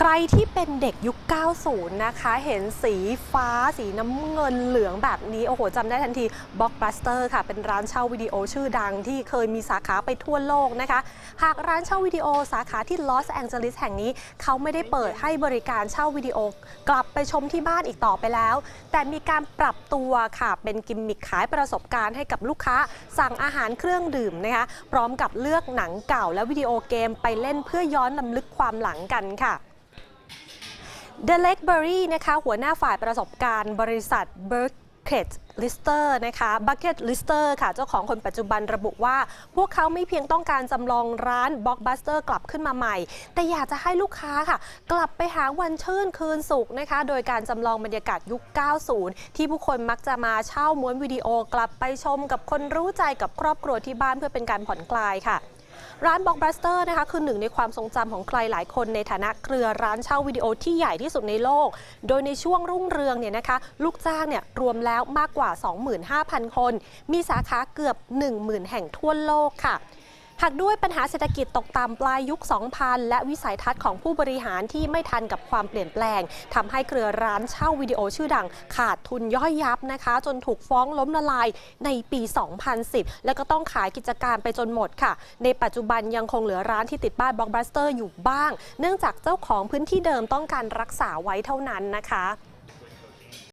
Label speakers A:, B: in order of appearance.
A: ใครที่เป็นเด็กยุค 90 นะคะ เห็นสีฟ้าสีน้ำเงินเหลืองแบบนี้ โอ้โหจำได้ทันที Blockbuster ค่ะ เป็นร้านเช่าวิดีโอชื่อดังที่เคยมีสาขาไปทั่วโลกนะคะ หากร้านเช่าวิดีโอสาขาที่ลอสแองเจลิสแห่งนี้ เขาไม่ได้เปิดให้บริการเช่าวิดีโอกลับไปชมที่บ้านอีกต่อไปแล้ว แต่มีการปรับตัวค่ะ เป็นกิมมิคขายประสบการณ์ให้กับลูกค้า สั่งอาหารเครื่องดื่มนะคะ พร้อมกับเลือกหนังเก่าและวิดีโอเกมไปเล่นเพื่อย้อนลำลึกความหลังกันค่ะ The l a k e b e r r y นะคะหัวหน้าฝ่ายประสบการณ์บริษัท Bucket Lister นะคะ Bucket Lister ค่ะ เจ้าของคนปัจจุบันระบุว่า พวกเขาไม่เพียงต้องการจำลองร้าน Blockbuster กลับขึ้นมาใหม่ แต่อยากจะให้ลูกค้าค่ะ กลับไปหาวันชื่นคืนสุขนะคะ โดยการจำลองบรรยากาศยุค 90 ที่ผู้คนมักจะมาเช่าม้วนวิดีโอ กลับไปชมกับคนรู้ใจกับครอบครัวที่บ้านเพื่อเป็นการผ่อนคลายค่ะ ร้านบ็อกบัสเตอร์นะคะคือหนึ่งในความทรงจำของใครหลายคนในฐานะเครือร้านเช่าวิดีโอที่ใหญ่ที่สุดในโลก โดยในช่วงรุ่งเรืองเนี่ยนะคะลูกจ้างเนี่ยรวมแล้วมากกว่า 25,000 คน มีสาขาเกือบ 10,000 แห่งทั่วโลกค่ะ หากด้วยปัญหาเศรษฐกิจตกต่ำปลายยุค 2000 และวิสัยทัศน์ของผู้บริหารที่ไม่ทันกับความเปลี่ยนแปลงทำให้เครือร้านเช่าวิดีโอชื่อดัง ขาดทุนย่อยยับนะคะ จนถูกฟ้องล้มละลายในปี 2010 แล้วก็ต้องขายกิจการไปจนหมดค่ะ ในปัจจุบันยังคงเหลือร้านที่ติดป้ายบล็อกบัสเตอร์อยู่บ้าง เนื่องจากเจ้าของพื้นที่เดิมต้องการรักษาไว้เท่านั้นนะคะ